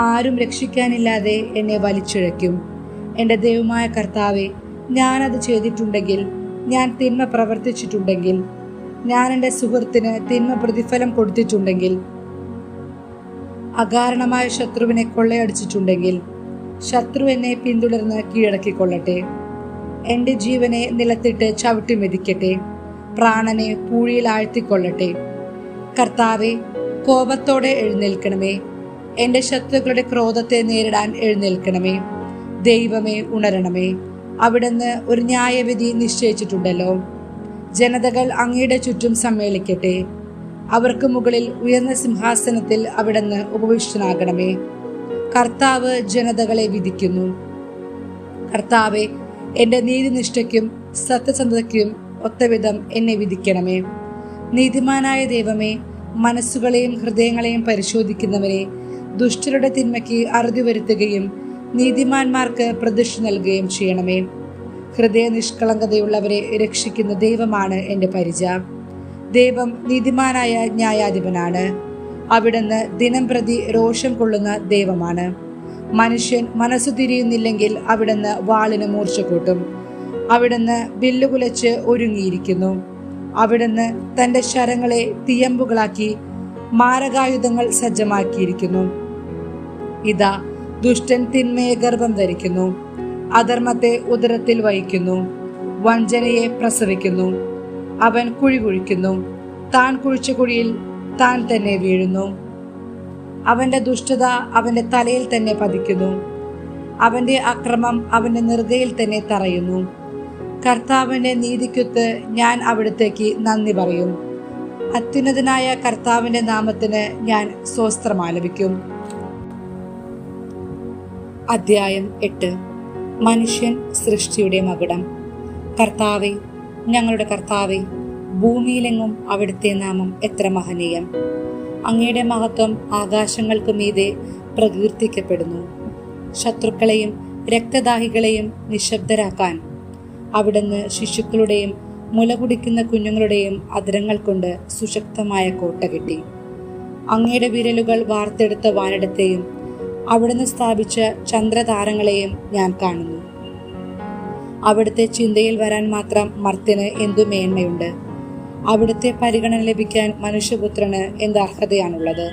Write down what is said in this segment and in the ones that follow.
ആരും രക്ഷിക്കാനില്ലാതെ എന്നെ വലിച്ചിഴയ്ക്കും. എന്റെ ദൈവമായ കർത്താവെ ഞാനത് ചെയ്തിട്ടുണ്ടെങ്കിൽ ഞാൻ തിന്മ പ്രവർത്തിച്ചിട്ടുണ്ടെങ്കിൽ ഞാൻ എന്റെ സുഹൃത്തിന് തിന്മ പ്രതിഫലം കൊടുത്തിട്ടുണ്ടെങ്കിൽ അകാരണമായ ശത്രുവിനെ കൊള്ളയടിച്ചിട്ടുണ്ടെങ്കിൽ ശത്രു എന്നെ പിന്തുടർന്ന് കീഴടക്കിക്കൊള്ളട്ടെ. എന്റെ ജീവനെ നിലത്തിട്ട് ചവിട്ടി മെതിക്കട്ടെ. പ്രാണനെ പൂഴിയിൽ ആഴ്ത്തിക്കൊള്ളട്ടെ. കർത്താവെ കോപത്തോടെ എഴുന്നേൽക്കണമേ. എന്റെ ശത്രുക്കളുടെ ക്രോധത്തെ നേരിടാൻ എഴുന്നേൽക്കണമേ. ദൈവമേ ഉണരണമേ. അവിടുന്ന് ഒരു ന്യായവിധി നിശ്ചയിച്ചിട്ടുണ്ടല്ലോ. ജനതകൾ അങ്ങയുടെ ചുറ്റും സമ്മേളിക്കട്ടെ. അവർക്ക് മുകളിൽ ഉയർന്ന സിംഹാസനത്തിൽ അവിടുന്ന് ഉപവിഷ്ടനാകണമേ. കർത്താവ് ജനതകളെ വിധിക്കുന്നു. കർത്താവെ എന്റെ നീതിനിഷ്ഠയ്ക്കും സത്യസന്ധതയ്ക്കും ഒത്തവിധം എന്നെ വിധിക്കണമേ. നീതിമാനായ ദൈവമേ മനസ്സുകളെയും ഹൃദയങ്ങളെയും പരിശോധിക്കുന്നവരെ ദുഷ്ടരുടെ തിന്മയ്ക്ക് അറുതി വരുത്തുകയും നീതിമാന്മാർക്ക് പ്രതിഷ്ഠ നൽകുകയും ചെയ്യണമേ. ഹൃദയ നിഷ്കളങ്കതയുള്ളവരെ രക്ഷിക്കുന്ന ദൈവമാണ് എന്റെ പരിച. ദൈവം നീതിമാനായ ന്യായാധിപനാണ്. അവിടുന്ന് ദിനം പ്രതി രോഷം കൊള്ളുന്ന ദൈവമാണ്. മനുഷ്യൻ മനസ്സ് തിരിയുന്നില്ലെങ്കിൽ അവിടുന്ന് വാളിന് മൂർച്ച കൂട്ടും. അവിടുന്ന് വില്ലുകുലച്ച് ഒരുങ്ങിയിരിക്കുന്നു. അവിടുന്ന് തന്റെ ശരങ്ങളെ തീയമ്പുകളാക്കി മാരകായുധങ്ങൾ സജ്ജമാക്കിയിരിക്കുന്നു. ഇതാ ദുഷ്ടൻ തിന്മയെ ഗർഭം ധരിക്കുന്നു. അധർമ്മത്തെ ഉദരത്തിൽ വഹിക്കുന്നു. വഞ്ചനയെ പ്രസവിക്കുന്നു. അവൻ കുഴി കുഴിക്കുന്നു. താൻ കുഴിച്ച കുഴിയിൽ താൻ തന്നെ വീഴുന്നു. അവന്റെ ദുഷ്ടത അവന്റെ തലയിൽ തന്നെ പതിക്കുന്നു. അവന്റെ അക്രമം അവന്റെ നെറുകയിൽ തന്നെ തറയുന്നു. കർത്താവിന്റെ നീതിക്കൊത്ത് ഞാൻ അവിടത്തേക്ക് നന്ദി പറയും. അത്യുന്നതനായ കർത്താവിന്റെ നാമത്തിന് ഞാൻ സ്വസ്ത്രം ആലപിക്കും. അധ്യായം എട്ട്. മനുഷ്യൻ സൃഷ്ടിയുടെ മകുടം. കർത്താവെ ഞങ്ങളുടെ കർത്താവെ ഭൂമിയിലെങ്ങും അവിടുത്തെ നാമം എത്ര മഹനീയം. അങ്ങയുടെ മഹത്വം ആകാശങ്ങൾക്ക് മീതെ പ്രകീർത്തിക്കപ്പെടുന്നു. ശത്രുക്കളെയും രക്തദാഹികളെയും നിശബ്ദരാക്കാൻ അവിടുന്ന് ശിശുക്കളുടെയും മുലകുടിക്കുന്ന കുഞ്ഞുങ്ങളുടെയും അതിരങ്ങൾ കൊണ്ട് സുശക്തമായ കോട്ട കെട്ടി. അങ്ങയുടെ വിരലുകൾ വാർത്തെടുത്ത വാനിടത്തെയും അവിടുന്ന് സ്ഥാപിച്ച ചന്ദ്രതാരങ്ങളെയും ഞാൻ കാണുന്നു. അവിടുത്തെ ചിന്തയിൽ വരാൻ മാത്രം മർത്യന് എന്തു മേന്മയുണ്ട്? അവിടുത്തെ പരിഗണന ലഭിക്കാൻ മനുഷ്യപുത്രന് എന്ത് അർഹതയാണുള്ളത്?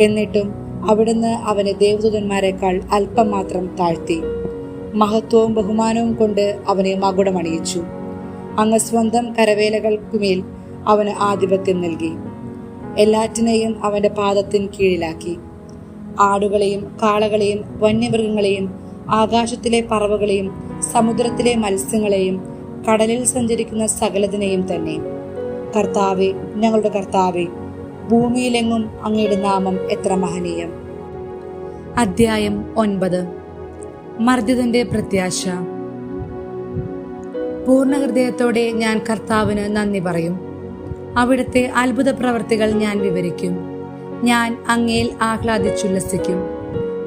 എന്നിട്ടും അവിടുന്ന് അവനെ ദേവദൂതന്മാരെക്കാൾ അല്പം മാത്രം താഴ്ത്തി. മഹത്വവും ബഹുമാനവും കൊണ്ട് അവനെ മകുടമണിയിച്ചു. അങ്ങ് സ്വന്തം കരവേലകൾക്കുമേൽ അവന് ആധിപത്യം നൽകി. എല്ലാറ്റിനെയും അവന്റെ പാദത്തിന് കീഴിലാക്കി. ആടുകളെയും കാളകളെയും വന്യമൃഗങ്ങളെയും ആകാശത്തിലെ പറവകളെയും സമുദ്രത്തിലെ മത്സ്യങ്ങളെയും കടലിൽ സഞ്ചരിക്കുന്ന സകലതിനെയും തന്നെ. കർത്താവെ ഞങ്ങളുടെ കർത്താവെ ഭൂമിയിലെങ്ങും അങ്ങയുടെ നാമം എത്ര മഹനീയം. അധ്യായം ഒൻപത്. മർദ്ദിതന്റെ പ്രത്യാശ. പൂർണ ഹൃദയത്തോടെ ഞാൻ കർത്താവിന് നന്ദി പറയും. അവിടുത്തെ അത്ഭുത പ്രവർത്തികൾ ഞാൻ വിവരിക്കും. ഞാൻ അങ്ങയിൽ ആഹ്ലാദിച്ചുല്ലസിക്കും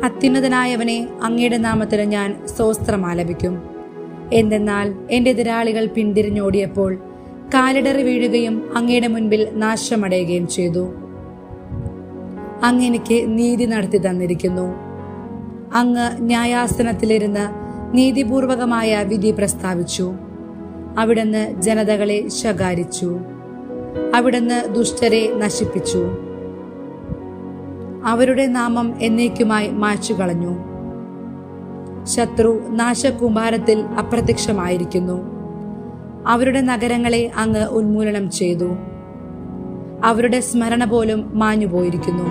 അത്യുന്നതനായവനെ അങ്ങയുടെ നാമത്തിന് ഞാൻ സ്തോത്രമാലപിക്കും എന്തെന്നാൽ എന്റെ എതിരാളികൾ പിന്തിരിഞ്ഞോടിയപ്പോൾ കാലിടറി വീഴുകയും അങ്ങയുടെ മുൻപിൽ നാശമടയുകയും ചെയ്തു. അങ്ങ് നീതി നടത്തി തന്നിരിക്കുന്നു. അങ്ങ് ന്യായാസനത്തിലിരുന്ന് നീതിപൂർവകമായ വിധി പ്രസ്താവിച്ചു. അവിടുന്ന് ജനതകളെ ശകാരിച്ചു. അവിടുന്ന് ദുഷ്ടരെ നശിപ്പിച്ചു. അവരുടെ നാമം എന്നേക്കുമായി മായ്ച്ചു കളഞ്ഞു ശത്രു നാശകുമാരത്തിൽ അപ്രത്യക്ഷമായിരിക്കുന്നു. അവരുടെ നഗരങ്ങളെ അങ്ങ് ഉന്മൂലനം ചെയ്തു. അവരുടെ സ്മരണ പോലും മാഞ്ഞുപോയിരിക്കുന്നു.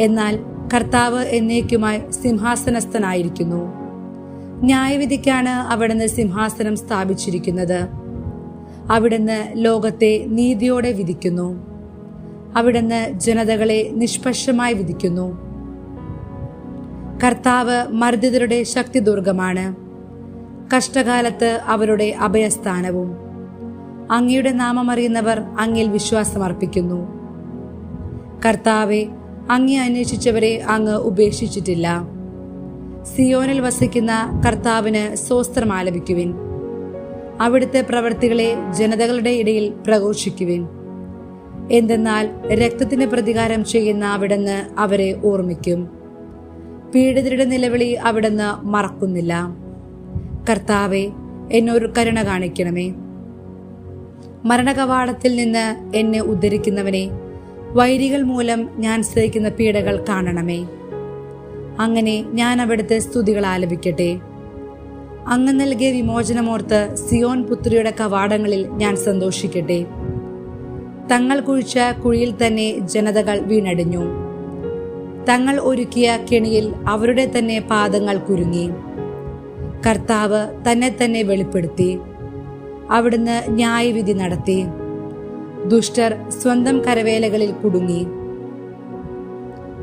എന്നാൽ കർത്താവ് എന്നേക്കുമായി സിംഹാസനസ്ഥനായിരിക്കുന്നു. ന്യായവിധിക്കാണ് അവിടുന്ന് സിംഹാസനം സ്ഥാപിച്ചിരിക്കുന്നത്. അവിടുന്ന് ലോകത്തെ നീതിയോടെ വിധിക്കുന്നു. അവിടുന്ന് ജനതകളെ നിഷ്പക്ഷമായി വിധിക്കുന്നു. കർത്താവ് മർദ്ദിതരുടെ ശക്തിദുർഗമാണ് കഷ്ടകാലത്ത് അവരുടെ അഭയസ്ഥാനവും. അങ്ങയുടെ നാമമറിയുന്നവർ അങ്ങിൽ വിശ്വാസമർപ്പിക്കുന്നു കർത്താവെ അങ്ങേ അന്വേഷിച്ചവരെ അങ്ങ് ഉപേക്ഷിച്ചിട്ടില്ല. സിയോനിൽ വസിക്കുന്ന കർത്താവിന് സ്വസ്ത്രം ആലപിക്കുവിൻ. അവിടുത്തെ പ്രവർത്തികളെ ജനതകളുടെ ഇടയിൽ പ്രഘോഷിക്കുവിൻ. എന്തെന്നാൽ രക്തത്തിന് പ്രതികാരം ചെയ്യുന്ന അവിടുന്ന് അവരെ ഓർമ്മിക്കും. പീഡിതരുടെ നിലവിളി അവിടുന്ന് മറക്കുന്നില്ല. കർത്താവെ എന്നൊരു കരുണ കാണിക്കണമേ. മരണകവാടത്തിൽ നിന്ന് എന്നെ ഉദ്ധരിക്കുന്നവനെ വൈരികൾ മൂലം ഞാൻ സഹിക്കുന്ന പീഡകൾ കാണണമേ. അങ്ങനെ ഞാൻ അവിടുത്തെ സ്തുതികൾ ആലപിക്കട്ടെ. അങ്ങ് നൽകിയ വിമോചനമോർത്ത് സിയോൻ പുത്രിയുടെ കവാടങ്ങളിൽ ഞാൻ സന്തോഷിക്കട്ടെ. തങ്ങൾ കുഴിച്ച കുഴിയിൽ തന്നെ ജനതകൾ വീണടിഞ്ഞു. തങ്ങൾ ഒരുക്കിയ കെണിയിൽ അവരുടെ തന്നെ പാദങ്ങൾ കുരുങ്ങി. കർത്താവ് തന്നെ തന്നെ വെളിപ്പെടുത്തി. അവിടുന്ന് ന്യായവിധി നടത്തി. ദുഷ്ടർ സ്വന്തം കരവേലകളിൽ കുടുങ്ങി.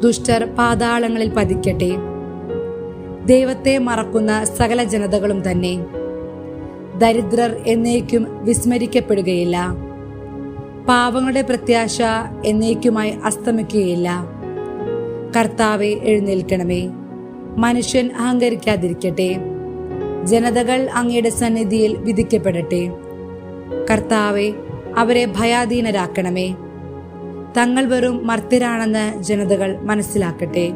ദുഷ്ടർ പാതാളങ്ങളിൽ പതിക്കട്ടെ. ദൈവത്തെ മറക്കുന്ന സകല ജനതകളും തന്നെ ദരിദ്രർ എന്നേക്കും വിസ്മരിക്കപ്പെടുകയില്ല. പാവങ്ങളുടെ പ്രത്യാശ എന്നേക്കുമായി അസ്തമിക്കുകയില്ല. കർത്താവെ എഴുന്നേൽക്കണമേ. മനുഷ്യൻ അഹങ്കരിക്കാതിരിക്കട്ടെ. ജനതകൾ അങ്ങയുടെ സന്നിധിയിൽ വിധിക്കപ്പെടട്ടെ. കർത്താവെ അവരെ ഭയാധീനരാക്കണമേ. തങ്ങൾ വെറും മർത്യരാണെന്ന് ജനതകൾ മനസ്സിലാക്കട്ടെ.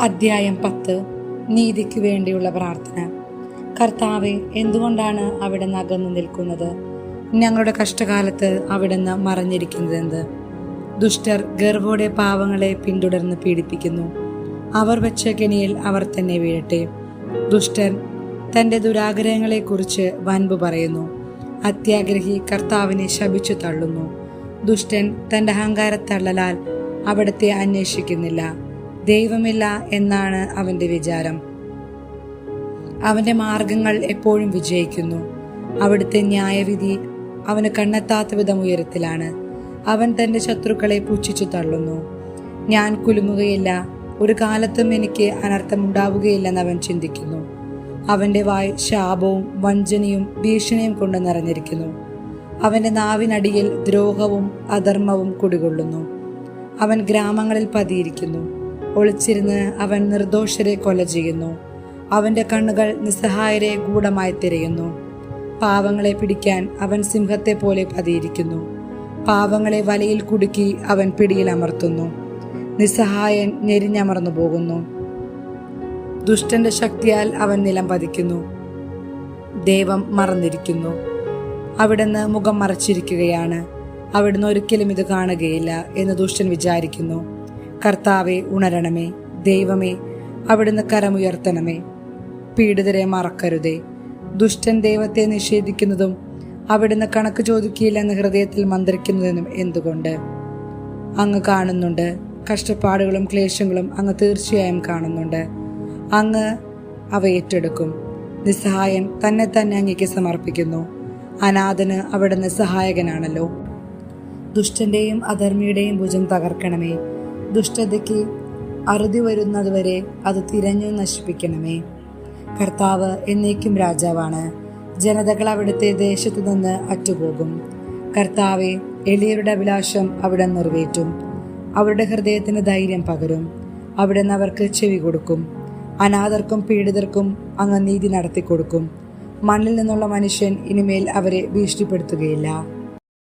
അധ്യായം പത്ത്. നീതിക്ക് വേണ്ടിയുള്ള പ്രാർത്ഥന. കർത്താവെ എന്തുകൊണ്ടാണ് അവിടുന്ന് അകന്നു നിൽക്കുന്നത്? ഞങ്ങളുടെ കഷ്ടകാലത്ത് അവിടുന്ന് മറഞ്ഞിരിക്കുന്നതെന്ത്? ദുഷ്ടർ ഗർവോടെ പാവങ്ങളെ പിന്തുടർന്ന് പീഡിപ്പിക്കുന്നു. അവർ വെച്ച കെണിയിൽ അവർ തന്നെ വീഴട്ടെ. ദുഷ്ടൻ തന്റെ ദുരാഗ്രഹങ്ങളെക്കുറിച്ച് വൻപ് പറയുന്നു. അത്യാഗ്രഹി കർത്താവിനെ ശപിച്ചു തള്ളുന്നു. ദുഷ്ടൻ തന്റെ അഹങ്കാരത്തള്ളലാൽ അവിടത്തെ അന്വേഷിക്കുന്നില്ല. ദൈവമില്ല എന്നാണ് അവന്റെ വിചാരം. അവന്റെ മാർഗങ്ങൾ എപ്പോഴും വിജയിക്കുന്നു. അവിടുത്തെ ന്യായവിധി അവന് കണ്ണെത്താത്ത വിധം ഉയരത്തിലാണ്. അവൻ തന്റെ ശത്രുക്കളെ പുച്ഛിച്ചു തള്ളുന്നു. ഞാൻ കുലുങ്ങുകയില്ല. ഒരു കാലത്തും എനിക്ക് അനർത്ഥമുണ്ടാവുകയില്ലെന്ന് അവൻ ചിന്തിക്കുന്നു. അവന്റെ വായ് ശാപവും വഞ്ചനയും ഭീഷണിയും കൊണ്ട് നിറഞ്ഞിരിക്കുന്നു. അവന്റെ നാവിനടിയിൽ ദ്രോഹവും അധർമ്മവും കുടികൊള്ളുന്നു. അവൻ ഗ്രാമങ്ങളിൽ പതിയിരിക്കുന്നു. ഒളിച്ചിരുന്ന് അവൻ നിർദോഷരെ കൊല ചെയ്യുന്നു. അവന്റെ കണ്ണുകൾ നിസ്സഹായരെ ഗൂഢമായി തിരയുന്നു. പാവങ്ങളെ പിടിക്കാൻ അവൻ സിംഹത്തെ പോലെ പതിയിരിക്കുന്നു. പാവങ്ങളെ വലയിൽ കുടുക്കി അവൻ പിടിയിൽ അമർത്തുന്നു. നിസ്സഹായൻ ഞെരിഞ്ഞമർന്നു പോകുന്നു ദുഷ്ടന്റെ ശക്തിയാൽ അവൻ നിലം പതിക്കുന്നു. ദൈവം മറന്നിരിക്കുന്നു. അവിടുന്ന് മുഖം മറച്ചിരിക്കുകയാണ്. അവിടുന്ന് ഒരിക്കലും ഇത് കാണുകയില്ല എന്ന് ദുഷ്ടൻ വിചാരിക്കുന്നു. കർത്താവെ ഉണരണമേ. ദൈവമേ അവിടുന്ന് കരമുയർത്തണമേ. പീഡിതരെ മറക്കരുതേ. ദുഷ്ടൻ ദൈവത്തെ നിഷേധിക്കുന്നതും അവിടുന്ന് കണക്ക് ചോദിക്കില്ലെന്ന് ഹൃദയത്തിൽ മന്ത്രിക്കുന്നതിനും എന്തുകൊണ്ട്? അങ്ങ് കാണുന്നുണ്ട്. കഷ്ടപ്പാടുകളും ക്ലേശങ്ങളും അങ്ങ് തീർച്ചയായും കാണുന്നുണ്ട്. അങ്ങ് അവ ഏറ്റെടുക്കും. നിസ്സഹായൻ തന്നെ തന്നെ അങ്ങേക്ക് സമർപ്പിക്കുന്നു. അനാഥന് അവിടുന്ന് സഹായകനാണല്ലോ. ദുഷ്ടന്റെയും അധർമ്മിയുടെയും ഭുജം തകർക്കണമേ. ദുഷ്ടതയ്ക്ക് അറുതി വരുന്നതുവരെ അത് തിരഞ്ഞു നശിപ്പിക്കണമേ. കർത്താവ് എന്നേക്കും രാജാവാണ്. ജനതകൾ അവിടുത്തെ ദേശത്തു നിന്ന് അറ്റുപോകും. കർത്താവെ എളിയരുടെ അഭിലാഷം അവിടെ നിറവേറ്റും. അവരുടെ ഹൃദയത്തിന് ധൈര്യം പകരും. അവിടെ നിന്ന് അവർക്ക് ചെവി കൊടുക്കും. അനാഥർക്കും പീഡിതർക്കും അങ്ങ് നീതി നടത്തി കൊടുക്കും മണ്ണിൽ നിന്നുള്ള മനുഷ്യൻ ഇനിമേൽ അവരെ ഭീഷണിപ്പെടുത്തുകയില്ല.